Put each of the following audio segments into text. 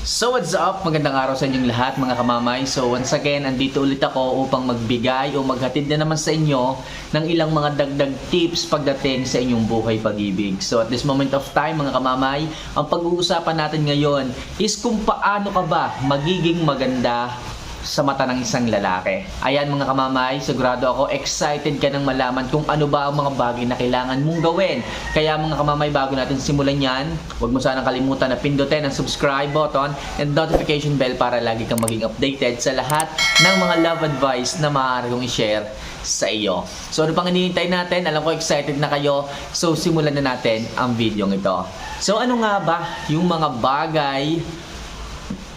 So what's up? Magandang araw sa inyong lahat mga kamamay. So once again, andito ulit ako upang magbigay o maghatid na naman sa inyo ng ilang mga dagdag tips pagdating sa inyong buhay pag-ibig. So at this moment of time mga kamamay, ang pag-uusapan natin ngayon is kung paano ka ba magiging maganda sa mata ng isang lalaki. Ayan mga kamamay, sigurado ako excited ka nang malaman kung ano ba ang mga bagay na kailangan mong gawin. Kaya mga kamamay, bago natin simulan yan, huwag mo sanang kalimutan na pindutin ang subscribe button and notification bell para lagi kang maging updated sa lahat ng mga love advice na maaari kong i-share sa iyo. So ano pang hinihintay natin? Alam ko excited na kayo. So simulan na natin ang video ito. So ano nga ba yung mga bagay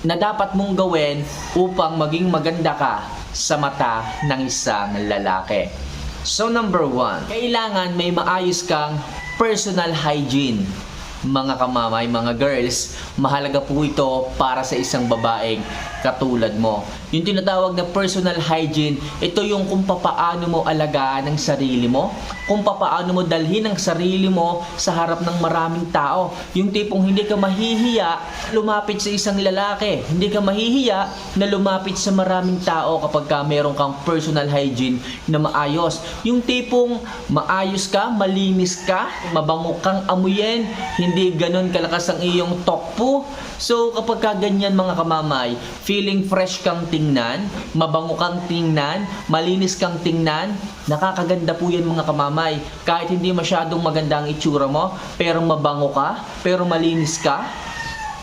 na dapat mong gawin upang maging maganda ka sa mata ng isang lalaki. So number one, kailangan may maayos kang personal hygiene. Mga kamamay, mga girls, mahalaga po ito para sa isang babaeng katulad mo. Yung tinatawag na personal hygiene, ito yung kung papaano mo alagaan ang sarili mo, kung papaano mo dalhin ang sarili mo sa harap ng maraming tao. Yung tipong hindi ka mahihiya lumapit sa isang lalaki, hindi ka mahihiya na lumapit sa maraming tao kapag ka meron kang personal hygiene na maayos. Yung tipong maayos ka, malinis ka, mabango kang amuyin, hindi ganun kalakas ang iyong tokpo. So kapag ka ganyan mga kamamay, feeling fresh kang tingnan, mabango kang tingnan, malinis kang tingnan, nakakaganda po yan mga kamamay. Kahit hindi masyadong maganda ang itsura mo, pero mabango ka, pero malinis ka,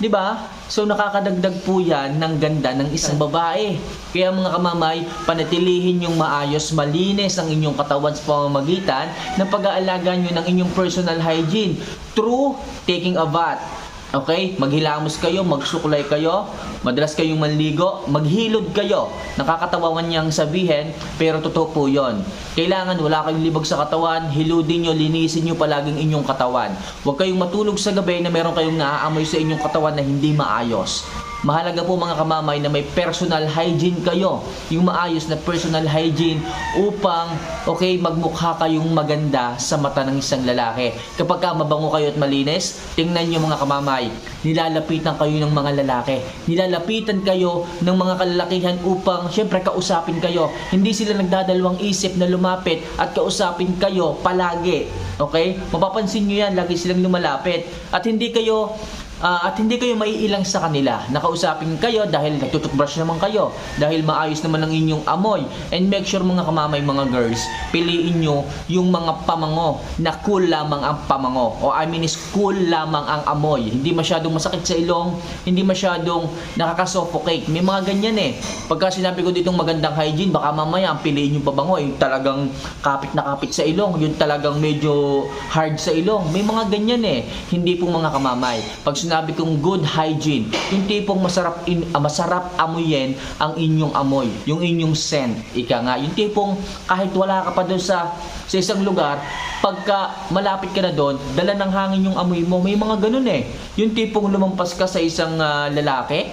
'Di ba? So nakakadagdag po 'yan ng ganda ng isang babae. Kaya mga kamamay, panatilihin yung maayos, malinis ang inyong katawan sa pamamagitan ng pag-aalaga nyo ng inyong personal hygiene through taking a bath. Okay? Maghilamos kayo, magsuklay kayo, madalas kayong manligo, maghilod kayo. Nakakatawa man niyang sabihin, pero totoo po yon. Kailangan wala kayong libag sa katawan, hiludin nyo, linisin nyo palaging inyong katawan. Huwag kayong matulog sa gabi na meron kayong naaamoy sa inyong katawan na hindi maayos. Mahalaga po mga kamamay na may personal hygiene kayo. Yung maayos na personal hygiene upang okay magmukha kayong maganda sa mata ng isang lalaki. Kapag ka mabango kayo at malinis, tingnan nyo mga kamamay, nilalapitan kayo ng mga lalaki. Nilalapitan kayo ng mga kalalakihan upang syempre kausapin kayo. Hindi sila nagdadalawang isip na lumapit at kausapin kayo palagi. Okay? Mapapansin nyo yan, lagi silang lumalapit. At hindi kayo Ah, at hindi kayo maiilang sa kanila. Nakausapin kayo dahil nagtututbrush naman kayo. Dahil maayos naman ang inyong amoy. And make sure mga kamamay, mga girls, piliin nyo yung mga pamango na cool lamang ang pamango. O I mean is cool lamang ang amoy. Hindi masyadong masakit sa ilong, hindi masyadong nakakasuffocate. May mga ganyan eh. Pagka sinabi ko ditong magandang hygiene, baka mamaya ang piliin yung pabango, yung talagang kapit na kapit sa ilong, yung talagang medyo hard sa ilong. May mga ganyan eh. Hindi po mga kamamay. Pag sinabi kong good hygiene, yung tipong masarap in, ah, masarap amuyin ang inyong amoy, yung inyong scent. Ika nga, yung tipong kahit wala ka pa doon sa sa isang lugar, pagka malapit ka na doon, dala ng hangin yung amoy mo. May mga ganun eh. Yung tipong lumampas ka sa isang ah, lalaki,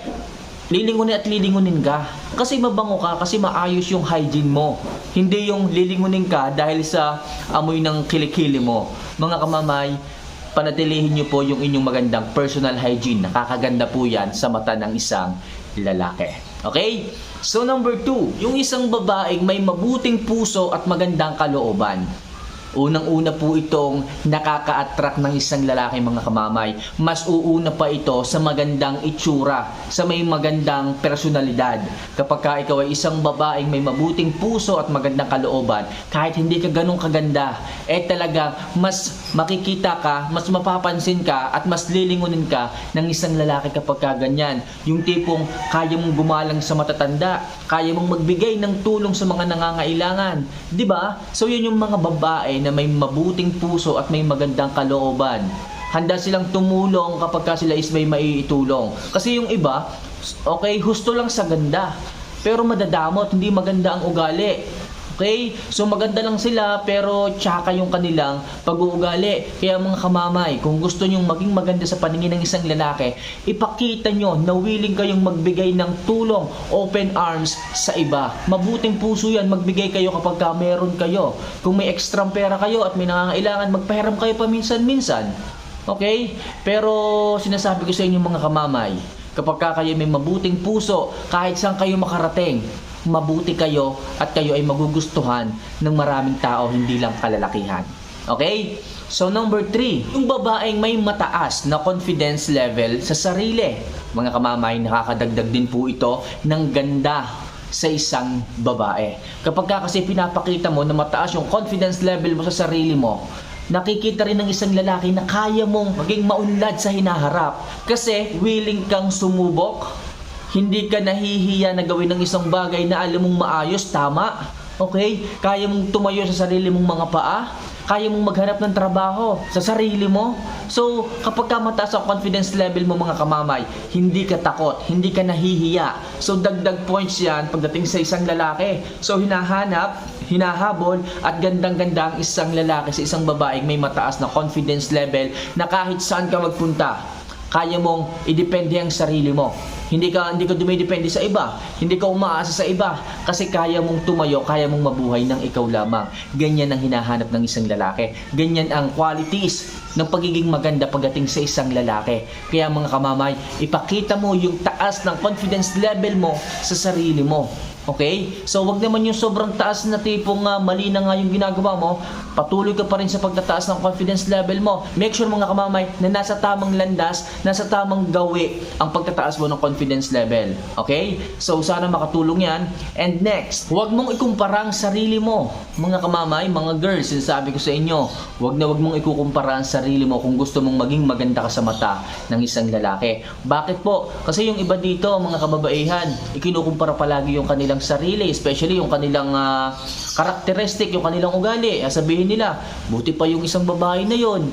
lilingunin at lilingunin ka. Kasi mabango ka, kasi maayos yung hygiene mo. Hindi yung lilingunin ka dahil sa amoy ng kilikili mo. Mga kamamay, panatilihin niyo po yung inyong magandang personal hygiene. Nakakaganda po yan sa mata ng isang lalaki. Okay? So number two, yung isang babaeng may mabuting puso at magandang kalooban. Unang-una po itong nakaka-attract ng isang lalaki mga kamamay. Mas uuna pa ito sa magandang itsura, sa may magandang personalidad. Kapag ka ikaw ay isang babaeng may mabuting puso at magandang kalooban, kahit hindi ka ganun kaganda, eh talagang mas makikita ka, mas mapapansin ka at mas lilingunin ka ng isang lalaki kapag ka ganyan. Yung tipong kaya mong gumalang sa matatanda, kaya mong magbigay ng tulong sa mga nangangailangan. 'Di ba? So yun yung mga babae na may mabuting puso at may magandang kalooban. Handa silang tumulong kapag ka sila is may maiitulong. Kasi yung iba, okay, husto lang sa ganda. Pero madadamot, hindi maganda ang ugali. Okay? So maganda lang sila pero tsaka yung kanilang pag-uugali. Kaya mga kamamay, kung gusto nyong maging maganda sa paningin ng isang lalaki, ipakita nyo na willing kayong magbigay ng tulong, open arms sa iba. Mabuting puso yan, magbigay kayo kapag ka meron kayo. Kung may extra pera kayo at may nangangailangan, magpahiram kayo paminsan-minsan. Okay? Pero sinasabi ko sa inyo mga kamamay, kapag ka kayo may mabuting puso, kahit saan kayo makarating, mabuti kayo at kayo ay magugustuhan ng maraming tao, hindi lang kalalakihan. Okay? So number three, yung babaeng may mataas na confidence level sa sarili. Mga kamamay, nakakadagdag din po ito ng ganda sa isang babae. Kapag ka kasi pinapakita mo na mataas yung confidence level mo sa sarili mo, nakikita rin ng isang lalaki na kaya mong maging maunlad sa hinaharap. Kasi willing kang sumubok, hindi ka nahihiya na gawin ng isang bagay na alam mong maayos, tama. Okay? Kaya mong tumayo sa sarili mong mga paa. Kaya mong maghanap ng trabaho sa sarili mo. So, kapag ka mataas ang confidence level mo mga kamamay, hindi ka takot, hindi ka nahihiya. So, dagdag points yan pagdating sa isang lalaki. So, hinahanap, hinahabol, at gandang-ganda ang isang lalaki sa isang babaeng may mataas na confidence level na kahit saan ka magpunta, kaya mong idepende ang sarili mo. Hindi ka hindi ka dumidepende sa iba, hindi ka umaasa sa iba kasi kaya mong tumayo, kaya mong mabuhay ng ikaw lamang. Ganyan ang hinahanap ng isang lalaki. Ganyan ang qualities ng pagiging maganda pagdating sa isang lalaki. Kaya mga kamamay, ipakita mo yung taas ng confidence level mo sa sarili mo. Okay? So, wag naman yung sobrang taas na tipong ah, mali na nga yung ginagawa mo, patuloy ka pa rin sa pagtataas ng confidence level mo. Make sure mga kamamay na nasa tamang landas, nasa tamang gawi ang pagtataas mo ng confidence level. Okay? So, sana makatulong yan. And next, wag mong ikumpara ang sarili mo. Mga kamamay, mga girls, sinasabi ko sa inyo, wag na wag mong ikukumpara ang sarili mo kung gusto mong maging maganda ka sa mata ng isang lalaki. Bakit po? Kasi yung iba dito, mga kababaihan, ikinukumpara palagi yung kanilang sarili, especially yung kanilang ah, karakteristik, yung kanilang ugali. Sabihin nila, buti pa yung isang babae na yon.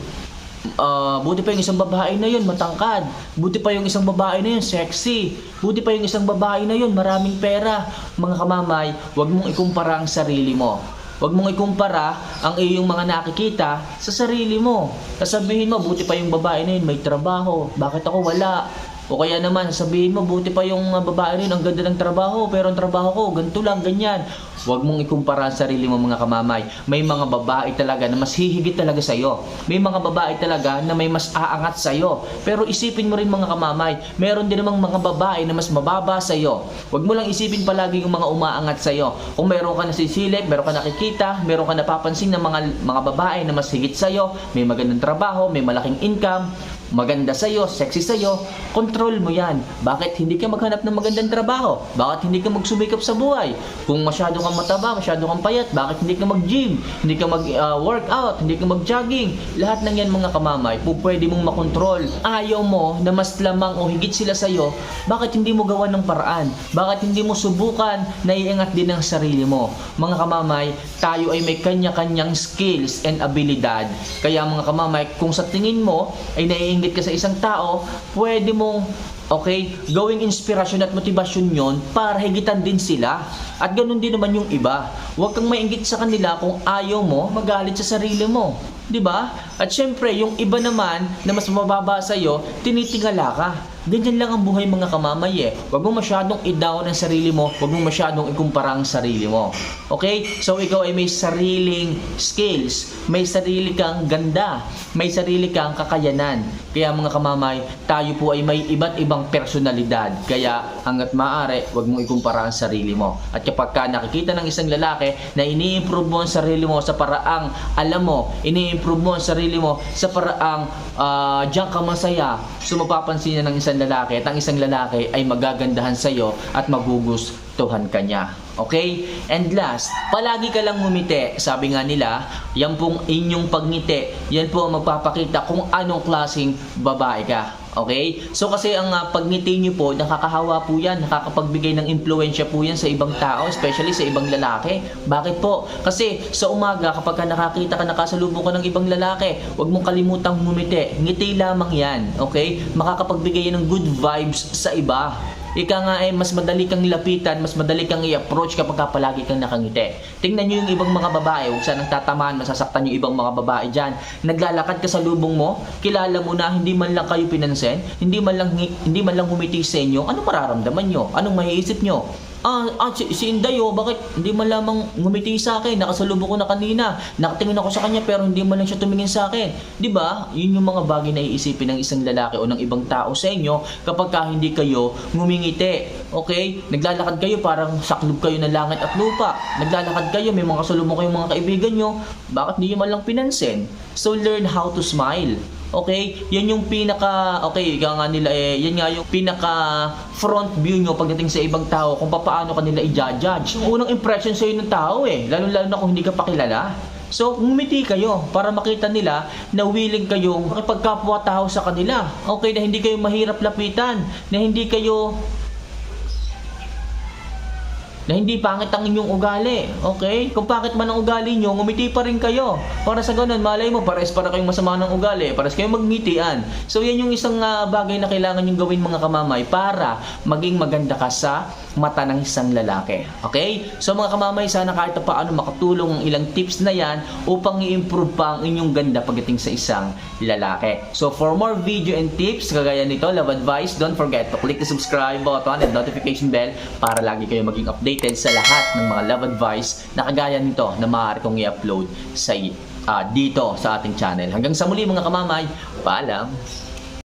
Ah, buti pa yung isang babae na yun, matangkad. Buti pa yung isang babae na yun, sexy. Buti pa yung isang babae na yun, maraming pera. Mga kamamay, wag mong ikumpara ang sarili mo. Huwag mong ikumpara ang iyong mga nakikita sa sarili mo. Sasabihin mo, buti pa yung babae na yun, may trabaho. Bakit ako wala? O kaya naman, sabihin mo, buti pa yung babae yun, ang ganda ng trabaho, pero ang trabaho ko, ganito lang, ganyan. Huwag mong ikumpara ang sarili mo mga kamamay. May mga babae talaga na mas hihigit talaga sa'yo. May mga babae talaga na may mas aangat sa'yo. Pero isipin mo rin mga kamamay, meron din namang mga babae na mas mababa sa'yo. Huwag mo lang isipin palagi yung mga umaangat sa'yo. Kung meron ka nasisilip, meron ka nakikita, meron ka napapansin ng mga, mga babae na mas higit sa'yo, may magandang trabaho, may malaking income, maganda sa'yo, sexy sa'yo, control mo yan. Bakit hindi ka maghanap ng magandang trabaho? Bakit hindi ka magsumikap sa buhay? Kung masyado kang mataba, masyado kang payat, bakit hindi ka mag-gym? Hindi ka mag-workout? hindi ka mag-jogging? Lahat ng yan mga kamamay, pwede mong makontrol. Ayaw mo na mas lamang o higit sila sa'yo, bakit hindi mo gawa ng paraan? Bakit hindi mo subukan na iangat din ang sarili mo? Mga kamamay, tayo ay may kanya-kanyang skills and abilidad. Kaya mga kamamay, kung sa tingin mo ay naiingit ka sa isang tao, pwede mong Okay? Gawing inspirasyon at motibasyon yon para higitan din sila. At ganun din naman yung iba. Huwag kang mainggit sa kanila kung ayaw mo magalit sa sarili mo. 'Di ba? At syempre, yung iba naman na mas mababa sa iyo, tinitingala ka. Ganyan lang ang buhay mga kamamay eh. Huwag mo masyadong i-down ang sarili mo, huwag mo masyadong ikumpara ang sarili mo. Okay? So ikaw ay may sariling skills, may sarili kang ganda, may sarili kang kakayanan. Kaya mga kamamay, tayo po ay may iba't ibang personalidad. Kaya hanggat maaari, huwag mong ikumpara ang sarili mo. At kapag ka nakikita ng isang lalaki na ini-improve mo ang sarili mo sa paraang alam mo, ini-improve mo ang sarili mo sa paraang uh, diyan ka masaya, so mapapansin niya ng isang lalaki at ang isang lalaki ay magagandahan sa iyo at magugustuhan ka niya. Okay? And last, palagi ka lang ngumiti. Sabi nga nila, yan pong inyong pagngiti, yan po ang magpapakita kung anong klaseng babae ka. Okay? So kasi ang uh, pagngiti niyo po, nakakahawa po yan, nakakapagbigay ng impluensya po yan sa ibang tao, especially sa ibang lalaki. Bakit po? Kasi sa umaga, kapag ka nakakita ka, nakasalubong ka ng ibang lalaki, huwag mong kalimutang ngumiti. Ngiti lamang yan. Okay? Makakapagbigay yan ng good vibes sa iba. Ika nga ay mas madali kang lapitan, mas madali kang i-approach kapag ka palagi kang nakangiti. Tingnan nyo yung ibang mga babae, huwag sanang tatamaan, masasaktan yung ibang mga babae dyan. Naglalakad ka sa lubong mo, kilala mo na hindi man lang kayo pinansin, hindi man lang, hindi man lang humiti sa inyo, ano mararamdaman nyo? Anong maiisip nyo? Ah, ah si, si Inday oh, bakit hindi man lamang ngumiti sa akin? Nakasalubong ko na kanina. Nakatingin ako sa kanya pero hindi man lang siya tumingin sa akin. 'Di ba? Yun yung mga bagay na iisipin ng isang lalaki o ng ibang tao sa inyo kapag ka hindi kayo ngumingiti. Okay? Naglalakad kayo parang saklob kayo ng langit at lupa. Naglalakad kayo, may mga kasalubong kayong mga kaibigan nyo. Bakit hindi nyo man lang pinansin? So learn how to smile. Okay? Yan yung pinaka, okay, ika nga nila eh, yan nga yung pinaka front view nyo pagdating sa ibang tao kung paano kanila i-judge. Yung unang impression sa'yo ng tao eh, lalo-lalo na kung hindi ka pa kilala. So, ngumiti kayo para makita nila na willing kayong makipagkapwa-tao sa kanila. Okay, na hindi kayo mahirap lapitan, na hindi kayo na hindi pangit ang inyong ugali. Okay? Kung pangit man ang ugali nyo, ngumiti pa rin kayo. Para sa ganun, malay mo, pares para kayong masama ng ugali. Pares kayong magngitian. So, yan yung isang ah, bagay na kailangan yung gawin mga kamamay para maging maganda ka sa mata ng isang lalaki. Okay? So, mga kamamay, sana kahit pa paano makatulong ang ilang tips na yan upang i-improve pa ang inyong ganda pagdating sa isang lalaki. So, for more video and tips, kagaya nito, love advice, don't forget to click the subscribe button and notification bell para lagi kayo maging updated sa lahat ng mga love advice na kagaya nito na maaari kong i-upload sa ah, dito sa ating channel. Hanggang sa muli mga kamamay, paalam!